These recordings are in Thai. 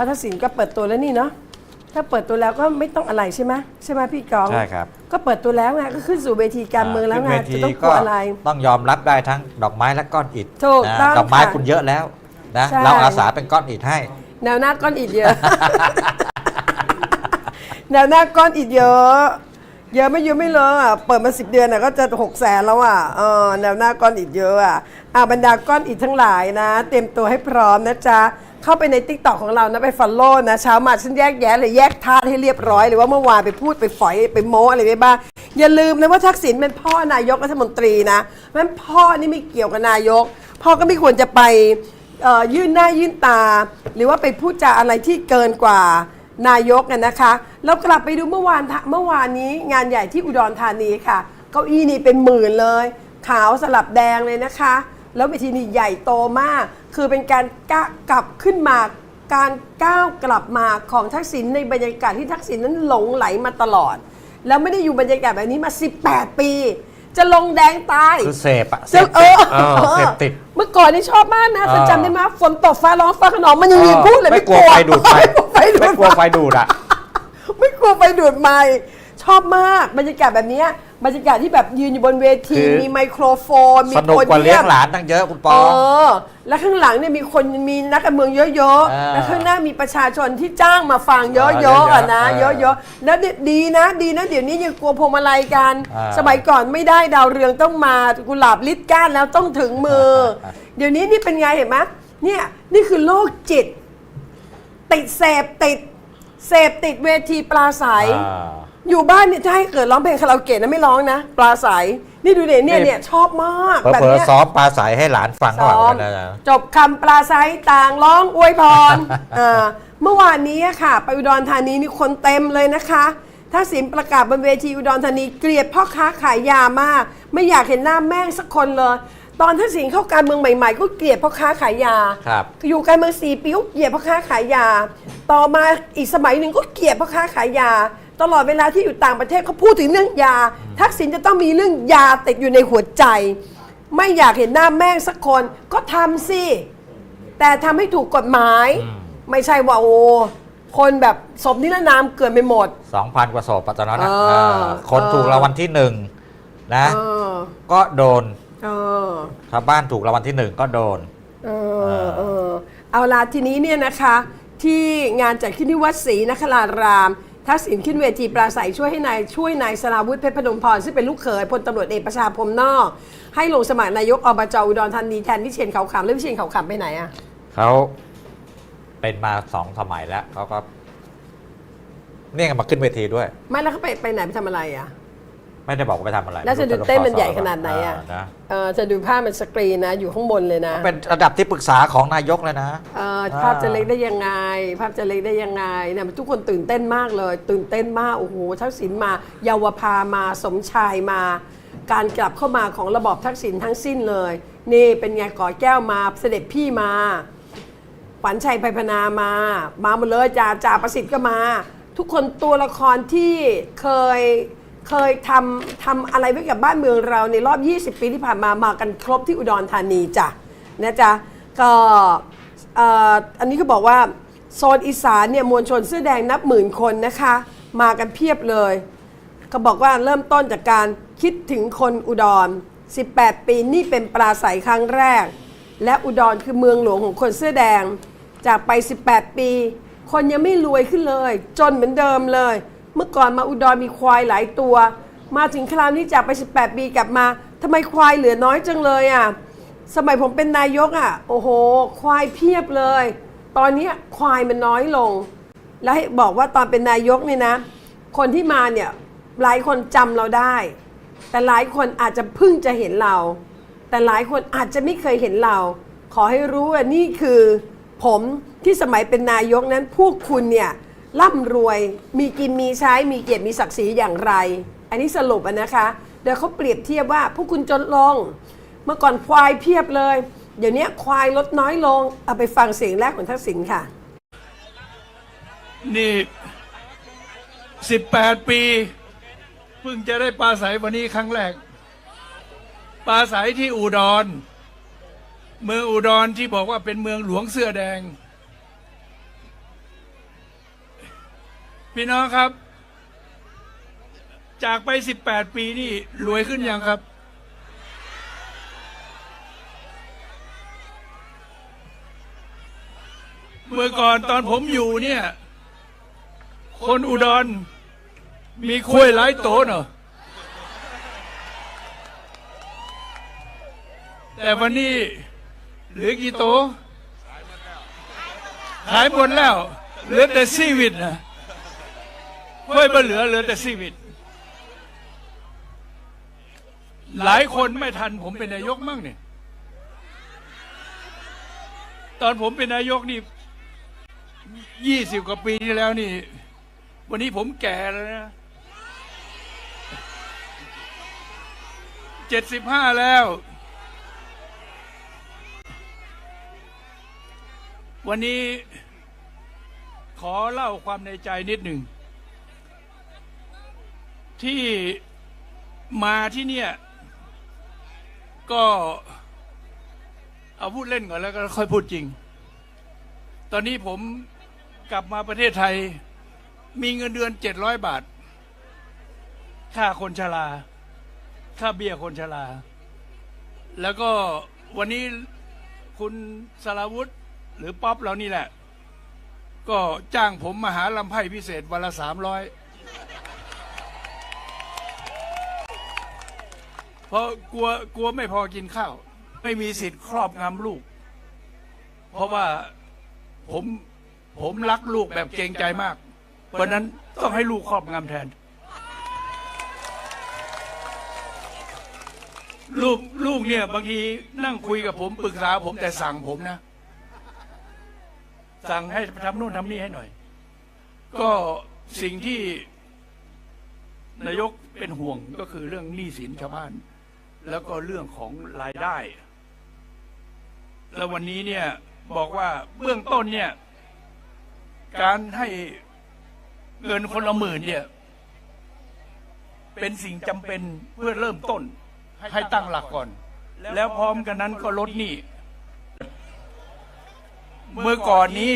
ราะทักษิณก็เปิดตัวแล้วนี่เนาะถ้าเปิดตัวแล้วก็ไม่ต้องอะไรใช่ไหมใช่ไหมพี่กองใช่ครับ ก็เปิดตัวแล้วไงก็ขึ้นสู่เวทีการเมืองแล้วไงขึ้นเวจะทีต้องกลัวอะไร ต้องยอมรับได้ทั้งดอกไม้และก้อนอิฐถูกนะต้องดอกไม้ค่ะคุณเยอะแล้วนะใช่เราอาสาเป็นก้อนอิฐให้ แนวหน้าก้อนอิฐเยอะ แนวหน้าก้อนอิฐเยอะเยอะไม่เยอะไม่เลอะอะเปิดมาสิบเดือนอะก็จะหกแสนแล้วอะเออแนวหน้าก้อนอิฐเยอะอะอะบรรดาก้อนอิฐทั้งหลายนะ เตรียมตัวให้พร้อมนะจ๊ะ เข้าไปในติ๊กต็อกของเรานะไปฟอลโล่นะเช้ามาฉันแยกแยะเลยแยกธาตุให้เรียบร้อยเลยว่าเมื่อวานไปพูดไปฝอยไปโม้อะไรไปบ้างอย่าลืมนะว่าทักษิณเป็นพ่อนายกรัฐมนตรีนะมันพ่อนี่ไม่เกี่ยวกับนายก พ่อก็ไม่ควรจะไปยื่นหน้ายื่นตา หรือว่าไปพูดจาอะไรที่เกินกว่านายกกันนะคะเรากลับไปดูเมื่อวานเมื่อวานนี้งานใหญ่ที่อุดรธานีค่ะ เก้าอี้นี่เป็นหมื่นเลย ขาวสลับแดงเลยนะคะ แล้วเวทีนี่ใหญ่โตมาก คือเป็นการกะกลับขึ้นมา การก้าวกลับมาของทักษิณในบรรยากาศที่ทักษิณนั้นหลงไหลมาตลอด แล้วไม่ได้อยู่บรรยากาศแบบนี้มา 18 ปี จะลงแดงตายคือเสพอะเสจะพเอติดอเออเสพติด เมื่อก่อนนี่ชอบมากนะเธอเออ จำได้ไหมฝนตกฟ้าร้องฟ้าขนองมันยังยืนพูดเลยไม่กลัวไฟดูดไฟไม่กลัวไฟดูดไม่กลัวไฟดูดอะ ไม่กลัวไฟดูดไม่ชอบมากบรรยากาศแบบเนี้ย บรรยากาศที่แบบยืนอยู่บนเวทีคือ มีไมโครโฟน มีสนุกกว่าโพดีเลี้ยมงหลานตั้งเยอะคุณปเอออ แล้วข้างหลังเนี่ยมีคนมีนักการเมืองเยอะอ่าๆ แล้วข้างหน้ามีประชาชนที่จ้างมาฟังเยอะเยอะๆๆอะนะ เออเยอะๆ แล้วดีนะ ดีนะ เดี๋ยวนี้ยังกลัวพวงมาลัยกัน อ่าสมัยก่อนไม่ได้ดาวเรืองต้องมากุหลาบลิดก้านแล้วต้องถึงมืออ่าเดี๋ยวนี้นี่เป็นไงเห็นไหมเนี่ยนี่คือโรคจิต ติดเสพติดเสพติดเวทีปลาใส อ่า อยู่บ้านเนี่ยจะให้เกิดร้องเพลงคาราโอเกะนะไม่ร้องนะปลาใสนี่ดูเนี่ยเนี่ยนี่เนี่ยชอบมากเผลแบบอเนี้ยๆซ้อมปลาใสให้หลานฟังก่อนซ้อมกันนะ จบคำปลาไซต่างร้องอวยพรเอ่อเมื่อวานนี้ค่ะ ไปอุดรธานีนี่คนเต็มเลยนะคะถ้าสินประกาศบนเวทีอุดรธานีเกลียดพ่อค้าขายยามาก ไม่อยากเห็นหน้าแม่งสักคนเลย ตอนทักษิณเข้าการเมืองใหม่ๆ ก็เกลียดพ่อค้าขายยา ครับ อยู่การเมืองสี่ปีก็เกลียดพ่อค้าขายยา ต่อมาอีกสมัยหนึ่งก็เกลียดพ่อค้าขายยา ตลอดเวลาที่อยู่ต่างประเทศเขาพูดถึงเรื่องยา ทักษิณจะต้องมีเรื่องยาติดอยู่ในหัวใจ ไม่อยากเห็นหน้าแม่งสักคนก็ทำสิ แต่ทำให้ถูกกฎหมายไม่ใช่ว่าโอ้คนแบบศพนิรนามเกินไปหมดสองพันกว่าศพปัตตอนนั้นนะเออเออคนถูกรางวัลที่หนึ่งนะ เออก็โดนเออ ชาวบ้านถูกรางวัลที่หนึ่งก็โดน เออเออเอาล่ะทีนี้เนี่ยนะคะที่งานจัดขึ้นที่วัดศรีนคราราม ทักษิณขึ้นเวทีปราศัยช่วยให้นายช่วยนายสราวุธเพชรพนมพรซึ่งเป็นลูกเขยพลตำรวจเอกประชาพรหมนอก ให้ลงสมัครนายกอบจอุดรธานีแทนวิเชียนเขาขำแล้ววิเชียนเขาขำไปไหนอะเขาเป็นมาสองสมัยแล้วเขาก็เนี่ยมาขึ้นเวทีด้วย ไม่แล้วเขาไปไปไหนไปทำอะไรอะ ไม่ได้บอกว่าไปทำอะไรแล้วจะดูเต้นมันใหญ่ขนาดไหนอะานะเออจะดูภาพมันสกรีนนะ อยู่ข้างบนเลยนะ เป็นระดับที่ปรึกษาของนายกเลยนะเอ่ออ่าภาพจะเล็กได้ยังไง ภาพจะเล็กได้ยังไงเนี่ยทุกคนตื่นเต้นมากเลย ตื่นเต้นมาก โอ้โหทักษิณมาเยาวภามาสมชายมา การกลับเข้ามาของระบอบทักษิณทั้งสิ้นเลย นี่เป็นไงก่อแก้วมาเสด็จพี่มาขวัญชัยไพพนามา มาหมดเลยจ่าจ่าประสิทธิ์ก็มา ทุกคนตัวละครที่เคย เคยทำทำอะไรไว้กับบ้านเมืองเราในรอบ 20 ปีที่ผ่านมามากันครบที่อุดรธานีจ้ะนะจ๊ะก็เอ่ออันนี้ก็บอกว่าโซนอีสานเนี่ยมวลชนเสื้อแดงนับหมื่นคนนะคะ มากันเพียบเลยเขาบอกว่าเริ่มต้นจากการคิดถึงคนอุดร 18 ปีนี่เป็นปราศัยครั้งแรก และอุดรคือเมืองหลวงของคนเสื้อแดง จากไป 18 ปี คนยังไม่รวยขึ้นเลย จนเหมือนเดิมเลย มื่อก่อนมาอุดรมีควายหลายตัว มาถึงคราวนี้จากไป 18 ปีกลับมาทำไมควายเหลือน้อยจังเลยอะสมัยผมเป็นนายกอะ โอ้โห ควายเพียบเลย ตอนนี้ควายมันน้อยลง แล้วให้บอกว่าตอนเป็นนายกเนี่ยนะ คนที่มาเนี่ยหลายคนจำเราได้ แต่หลายคนอาจจะเพิ่งจะเห็นเรา แต่หลายคนอาจจะไม่เคยเห็นเรา ขอให้รู้ว่านี่คือ ผมที่สมัยเป็นนายกนั้นพวกคุณเนี่ย ร่ำรวยมีกินมีใช้มีเกียรติมีศักดิ์ศรีอย่างไร อันนี้สรุปนะคะเดี๋ยวเขาเปรียบเทียบว่าพวกคุณจนลง เมื่อก่อนควายเพียบเลย เดี๋ยวนี้ควายลดน้อยลง เอาไปฟังเสียงแรกของทักษิณค่ะ นี่สิบแปดปีเพิ่งจะได้ปลาใสวันนี้ครั้งแรกปลาใสที่อุดร เมืองอุดรที่บอกว่าเป็นเมืองหลวงเสื้อแดง พี่น้องครับ จากไปสิบแปดปีนี่รวยขึ้นยังครับ เมื่อก่อนตอนผมอยู่เนี่ย คนอุดร มีคุยหลายโตเนอะแต่วันนี้เหลือกี่โตขายหมดแล้วเหลือแต่ซีวิตนะ ค่อยมาเหลือเหลือแต่ซีวิตหลายคนไม่ทันผมเป็นนายกมั่งเนี่ย ตอนผมเป็นนายกนี่ยี่สิบกว่าปีที่แล้วนี่ วันนี้ผมแก่แล้วนะเจ็ดสิบห้าแล้ว วันนี้ขอเล่าความในใจนิดหนึ่ง ที่มาที่เนี่ย ก็เอาพูดเล่นก่อนแล้วก็ค่อยพูดจริง ตอนนี้ผมกลับมาประเทศไทย มีเงินเดือนเจ็ดร้อยบาท ค่าคนชรา ค่าเบี้ยคนชรา แล้วก็วันนี้คุณสราวุธหรือป๊อปเรานี่แหละ ก็จ้างผมมาหาลำไพ่พิเศษวันละสามร้อย เพราะกลัวกลัวไม่พอกินข้าว ไม่มีสิทธิ์ครอบงำลูก เพราะว่าผมผมรักลูกแบบเกรงใจมาก เพราะนั้นต้องให้ลูกครอบงำแทน ลูกลูกเนี่ยบางทีนั่งคุยกับผมปรึกษาผมแต่สั่งผมนะ สั่งให้ทำนู่นทำนี่ให้หน่อย ก็สิ่งที่นายกเป็นห่วงก็คือเรื่องหนี้สินชาวบ้าน แล้วก็เรื่องของรายได้ แล้ววันนี้เนี่ยบอกว่าเบื้องต้นเนี่ยการให้เงินคนละหมื่นเนี่ย เป็นสิ่งจำเป็นเพื่อเริ่มต้น ให้ตั้งหลักก่อน แล้วพร้อมกันนั้นก็ลดหนี้เมื่อก่อนนี้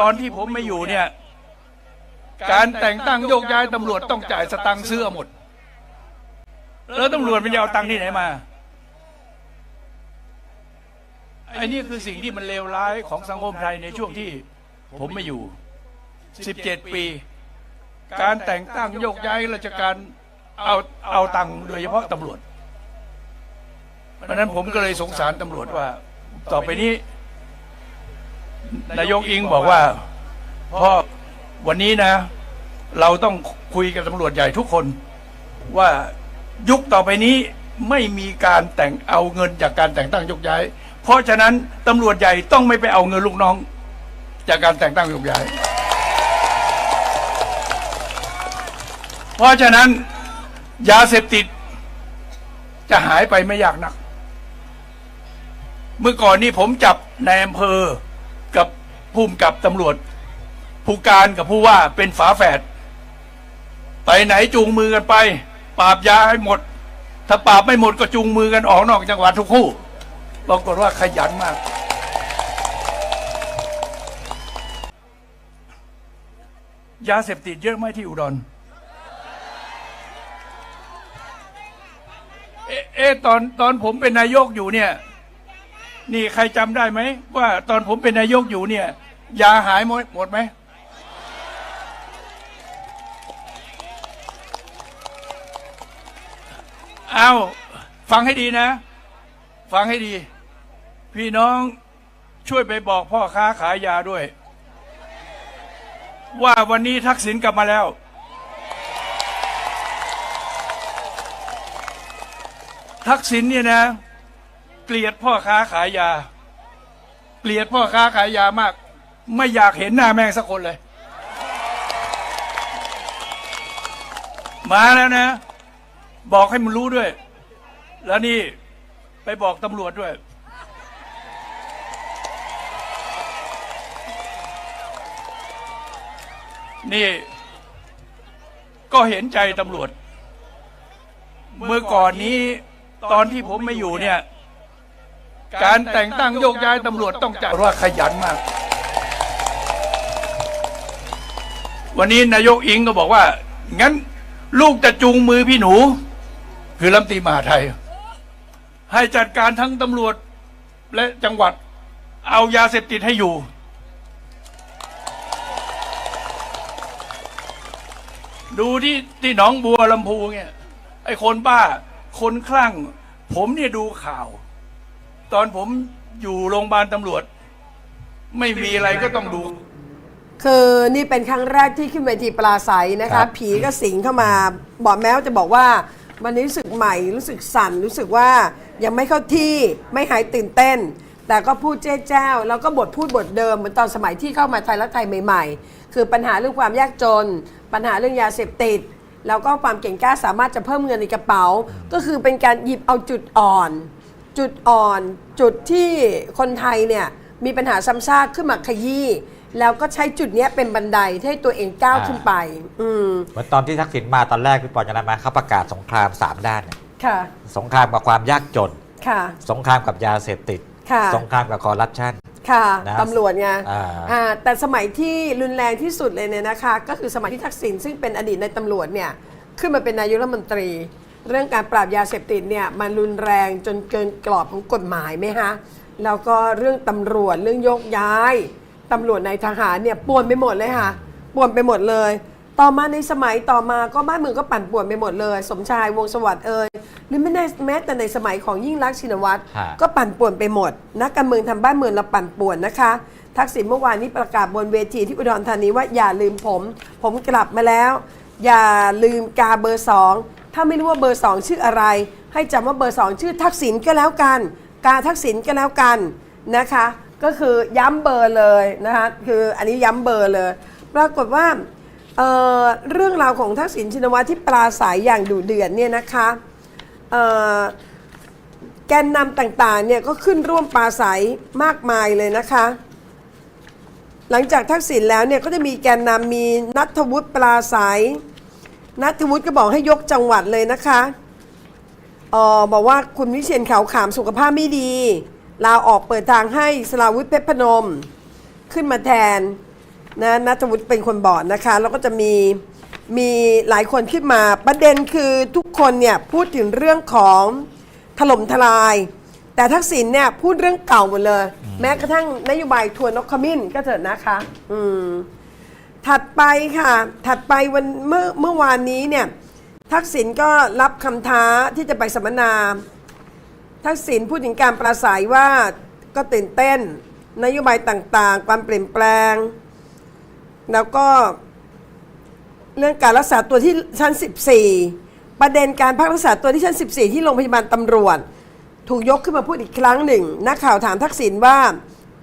ตอนที่ผมไม่อยู่เนี่ย การแต่งตั้งโยกย้ายตำรวจต้องจ่ายสตังค์เสื้อหมด แล้วตำรวจมันจะเอาตังค์ที่ไหนมาไอ้นี่คือสิ่งที่มันเลวร้ายของสังคมไทยในช่วงที่ผมไม่อยู่ 17 ปี การแต่งตั้งโยกย้ายราชการเอาเอาตังค์โดยเฉพาะตำรวจ เพราะฉะนั้นผมก็เลยสงสารตำรวจว่า ต่อไปนี้ นายกอิงบอกว่าพ่อวันนี้นะ เราต้องคุยกับตำรวจใหญ่ทุกคนว่า ยุคต่อไปนี้ไม่มีการแต่งเอาเงินจากการแต่งตั้งยกย้าย เพราะฉะนั้นตำรวจใหญ่ต้องไม่ไปเอาเงินลูกน้อง จากการแต่งตั้งยกย้าย เพราะฉะนั้นยาเสพติด จะหายไปไม่ยากนัก เมื่อก่อนนี้ผมจับในายอำเภอกับผู้กำกับตำรวจ ผู้การกับผู้ว่าเป็นฝาแฝดไปไหนจูงมือกันไป ปราบยาให้หมด ถ้าปราบไม่หมดก็จูงมือกันออกนอกจังหวัดทุกคู่ปรากฏว่าขยันมาก ยาเสพติดเยอะไหมที่อุดรเอ๊ะเอ๊ะตอนตอนผมเป็นนายกอยู่เนี่ย นี่ใครจำได้ไหมว่าตอนผมเป็นนายกอยู่เนี่ย ยาหายหมดหมดไหม อาฟังให้ดีนะ ฟังให้ดี พี่น้องช่วยไปบอกพ่อค้าขายยาด้วย ว่าวันนี้ทักษิณกลับมาแล้ว ทักษิณเนี่ยนะ เกลียดพ่อค้าขายยา เกลียดพ่อค้าขายยามาก ไม่อยากเห็นหน้าแม่งสักคนเลย มาแล้วนะ บอกให้มันรู้ด้วย แล้วนี่ไปบอกตำรวจด้วย นี่ ก็เห็นใจตำรวจ เมื่อก่อนนี้ตอนที่ผมไม่อยู่เนี่ย การแต่งตั้งโยกย้ายตำรวจต้องจ่ายว่าขยันมาก วันนี้นายกอิงก็บอกว่า งั้นลูกจะจูงมือพี่หนู คือรัฐมนตรีมหาดไทย ให้จัดการทั้งตำรวจและจังหวัด เอายาเสพติดให้อยู่ ดูที่ที่หนองบัวลำพูเนี่ย ไอ้คนบ้า คนคลั่ง ผมเนี่ยดูข่าว ตอนผมอยู่โรงพยาบาลตำรวจ ไม่มีอะไรก็ต้องดูคือนี่เป็นครั้งแรกที่ขึ้นเวทีปราศัยนะครัคะบผีก็สิงเข้ามา บอกแม้ว่าจะบอกว่า วันนี้รู้สึกใหม่รู้สึกสั่นรู้สึกว่ายังไม่เข้าที่ไม่หายตื่นเต้น แต่ก็พูดเจ้เจ้าแล้วก็บทพูดบทเดิมเหมือนตอนสมัยที่เข้ามาไทยรักไทยใหม่ ๆ คือปัญหาเรื่องความยากจน ปัญหาเรื่องยาเสพติด แล้วก็ความเก่งกล้าสามารถจะเพิ่มเงินในกระเป๋า ก็คือเป็นการหยิบเอาจุดอ่อน จุดอ่อน จุดที่คนไทยเนี่ยมีปัญหาซ้ำซากขึ้นมาขยี้ แล้วก็ใช้จุดเนี้ยเป็นบันไดให้ตัวเองก้าวขึ้นไป อืมเหมือนตอนที่ทักษิณมาตอนแรกพี่ปอนจำได้ไหมเขาประกาศสงครามสามด้านเนี่ยค่ะ สงครามกับความยากจน ค่ะ สงครามกับยาเสพติด ค่ะ สงครามกับคอร์รัปชัน ค่ะนะตำรวจไงอ่า อ่าแต่สมัยที่รุนแรงที่สุดเลยเนี่ยนะคะ ก็คือสมัยที่ทักษิณซึ่งเป็นอดีตในายตำรวจเนี่ยขึ้นมาเป็นนายกรัฐมนตรี เรื่องการปราบยาเสพติดเนี่ยมันรุนแรงจนเกินกรอบของกฎหมายไหมฮะแล้วก็เรื่องตำรวจเรื่องยกย้าย ตำรวจในทหารเนี่ยป่วนไปหมดเลยค่ะป่วนไปหมดเลย ต่อมาในสมัยต่อมาก็บ้านเมืองก็ปั่นป่วนไปหมดเลย สมชายวงศ์สวัสดิ์เอ่ยหรือไม่แน่แม้แต่ในสมัยของยิ่งรักษณ์ชินวัตรฮะ ก็ปั่นป่วนไปหมดนักการเมืองทำบ้านเมืองเราปั่นป่วนนะคะ ทักษิณเมื่อวานนี้ประกาศบนเวทีที่อุดรธานีว่าอย่าลืมผม ผมกลับมาแล้ว อย่าลืมกาเบอร์สองถ้าไม่รู้ว่าเบอร์สองชื่ออะไร ให้จำว่าเบอร์สองชื่อทักษิณก็แล้วกัน กาทักษิณก็แล้วกันนะคะ ก็คือย้ำเบอร์เลยนะคะคืออันนี้ย้ำเบอร์เลย ปรากฏว่าเเรื่องราวของทักษิณชินวัตรที่ปราศัยอย่างดุเดือดเนี่ยนะคะแกนนำต่างๆเนี่ยก็ขึ้นร่วมปราศัยมากมายเลยนะคะ หลังจากทักษิณแล้วเนี่ยก็จะมีแกนนำมีนัทวุฒิปราศัยนัทวุฒิก็บอกให้ยกจังหวัดเลยนะคะออบอกว่าคุณวิเชียนเขาขามสุขภาพไม่ดี ลาออกเปิดทางให้สลาวุฒิเพชรพนม ขึ้นมาแทนนะนัทวุฒิเป็นคนบอกนะคะ แล้วก็จะมีมีหลายคนขึ้นมาประเด็นคือทุกคนเนี่ยพูดถึงเรื่องของถล่มทลาย แต่ทักษิณเนี่ยพูดเรื่องเก่าหมดเลย แม้กระทั่งนโยบายทัวร์นกขมิ้นก็เถิดนะคะ อืมถัดไปค่ะ ถัดไปวันเมื่อเมื่อวานนี้เนี่ย ทักษิณก็รับคำท้าที่จะไปสัมมนา ทักษิณพูดถึงการปราศัยว่าก็ตื่นเต้น นโยบายต่างๆ ความเปลี่ยนแปลง แล้วก็เรื่องการรักษาตัวที่ชั้น 14 ประเด็นการพักรักษาตัวที่ชั้น 14 ที่โรงพยาบาลตำรวจ ถูกยกขึ้นมาพูดอีกครั้งหนึ่ง นักข่าวถามทักษิณว่า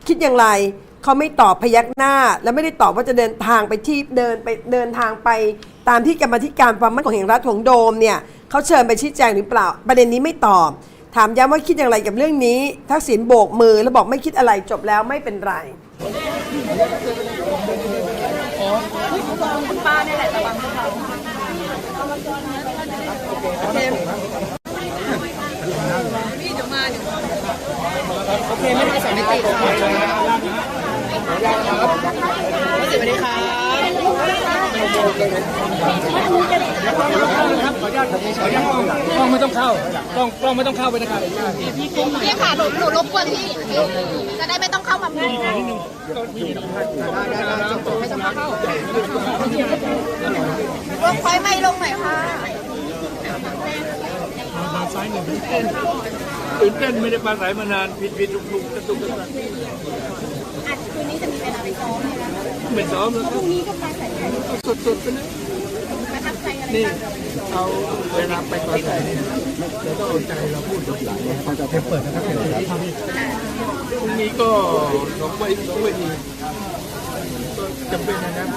คิดอย่างไรเขาไม่ตอบพยักหน้า และไม่ได้ตอบว่าจะเดินทางไปที่เดินไปเดินทางไป ตามที่กรรมธิการความมั่นคงแห่งรัฐของโดมเนี่ยเขาเชิญไปชี้แจงหรือเปล่า ประเด็นนี้ไม่ตอบ ถามย้ำว่าคิดอย่างไรกับเรื่องนี้ ทักษิณโบกมือแล้วบอกไม่คิดอะไรจบแล้วไม่เป็นไร กล้องไม่ต้องเข้ากล้องกล้องไม่ต้องเข้าไปนะครับพี่ค่ะหนูหนูรบกวนพี่จะได้ไม่ต้องเข้ามาพูดลงคอยไม่ลงหน่อยค่ะตื่นเต้นไม่ได้ปราศัยมานานผิดผิดถูกถูกกระตุกกระตัก อัดคืนนี้จะมีเวลาไปซ้อมเลยนะไม่ซ้อมแล้วพรุ่งนี้ก็ไปใส่ใจสุดๆไปเลยประทับใจอะไรนี่บ้างเอาเวลาไปปราศัยเนี่ยเราต้องเอาใจเราพูดกับหลานเขาจะเปิดนะครับพรุ่งนี้ก็สองเวทีสองเวทีก็จำเป็นนะครับ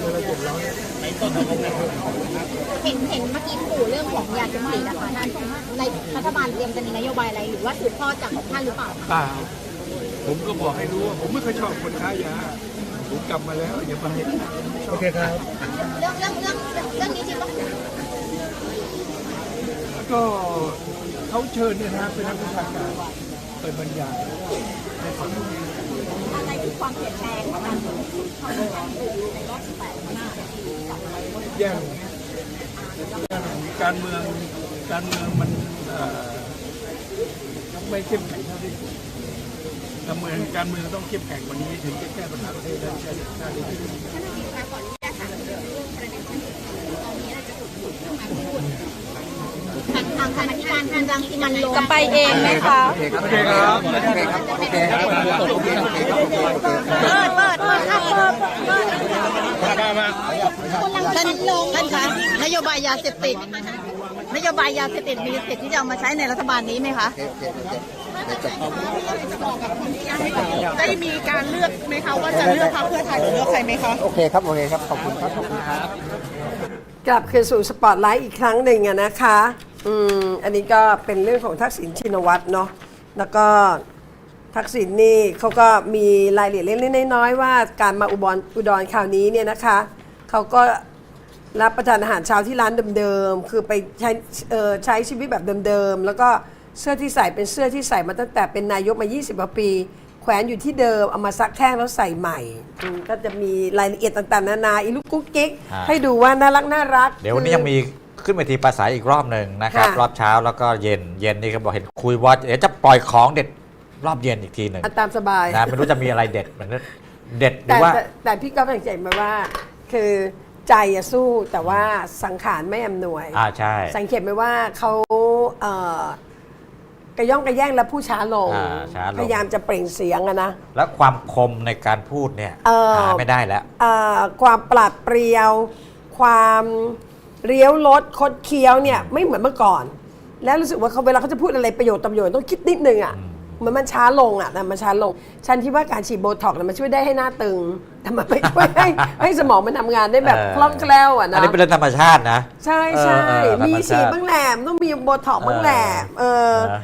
เวลาเจ็บร้อนเห็นเห็นเมื่อกี้ขู่เรื่องของยาเสพติดนะคะท่านในรัฐบาลเตรียมจะมีนโยบายอะไรหรือว่าสืบทอดจากของท่านหรือเปล่าคะ เปล่า ผมก็บอกให้รู้ว่าผมไม่เคยชอบคนค้ายา ผมกลับมาแล้วอย่ามาเห็นโอเคครับ เรื่องเรื่องเรื่องเรื่องนี้จริงปะก็เขาเชิญเนี่ยนะเป็นนักวิชาการไปบรรยายอะไรคือความความเปลี่ยนแปลงของการเมืองในรอบ18ปีแย่การเมืองการเมืองมันเอ่อไม่เข้มแข็งเท่าที่ควร การเมืองการเมืองต้องเข้มแข็งกว่านี้ถึงจะแก้ปัญหาประเทศได้ใช่ได้ดีที่สุดทางทางคณะกรรมการคุณรังสิมันโรมจะไปเองไหมคะโอเคครับ โอเคครับ โอเคครับ โอเคโอเคครับ เปิด เปิด เปิดค่ะเปิดเปิด ท่านลงท่านคะนโยบายยาเสพติดนโยบายยาเสพติดมีสิทธิ์ที่จะเอามาใช้ในรัฐบาลนี้ไหมคะได้มีการเลือกไหมคะว่าจะเลือกพรรคเพื่อไทยหรือเลือกใครไหมคะโอเคครับโอเคครับขอบคุณครับขอบคุณครับ กลับคืนสู่สปอตไลท์อีกครั้งหนึ่งอะนะคะอืมอันนี้ก็เป็นเรื่องของทักษิณชินวัตรเนาะแล้วก็ ทักษิณนี่เขาก็มีรายละเอียดเล็กๆน้อยๆว่าการมาอุบลอุดรคราวนี้เนี่ยนะคะเขาก็รับประทานอาหารเช้าที่ร้านเดิมๆ คือไปใช้เอ่อใช้ชีวิตแบบเดิมๆ แล้วก็เสื้อที่ใส่เป็นเสื้อที่ใส่มาตั้งแต่เป็นนายกมา 20กว่าปี แขวนอยู่ที่เดิม เอามาซักแห้งแล้วใส่ใหม่อืมก็จะมีรายละเอียดต่างๆ นานาอีลูกกุ๊กกิ๊กอ่าให้ดูว่าน่ารักน่ารัก เดี๋ยววันนี้ยังมีขึ้นเวทีปราศัยอีกรอบหนึ่งนะครับค่ะรอบเช้าแล้วก็เย็นเย็นนี่ก็บอกเห็นคุยว่าเดี๋ยวจะปล่อยของเด็ด รอบเย็นอีกทีหนึ่งอันตามสบาย นะไม่รู้จะมีอะไรเด็ดเหมือนเด็ดหรืแต่อว่า แต่แต่พี่ก็สังเกตมาว่า คือใจอะสู้แต่ว่าสังขารไม่อำนวย อ่าใช่ สังเกตไหมว่าเขาเอ่อกระย่องกระแย่งและผู้ช้าลง อ่าช้าลง พยายามจะเปล่งเสียงอะนะ แล้วความคมในการพูดเนี่ยเออหาไม่ได้แล้ว เอ่อความปราดเปรียว ความเลี้ยวรถคดเคี้ยวเนี่ยไม่เหมือนเมื่อก่อน แล้วรู้สึกว่าเขาเวลาเขาจะพูดอะไรประโยชน์ต่อประโยชน์ต้องคิดนิดนึงอะ เหมือนมันช้าลงอะนะมันช้าลง ฉันคิดว่าการฉีดโบท็อกซ์น่ะมันช่วยได้ให้หน้าตึงแต่มันไม่ช่วยให้ให้สมองมันทำงานได้แบบเออ คล่องแคล่วอะอันนะ นี้เป็นเรื่องธรรมชาตินะ ใช่ใช่เออเออธรรมีมฉีชาดติบ้างแหละต้องมีโบท็อกซ์บ้างแหละเออนะ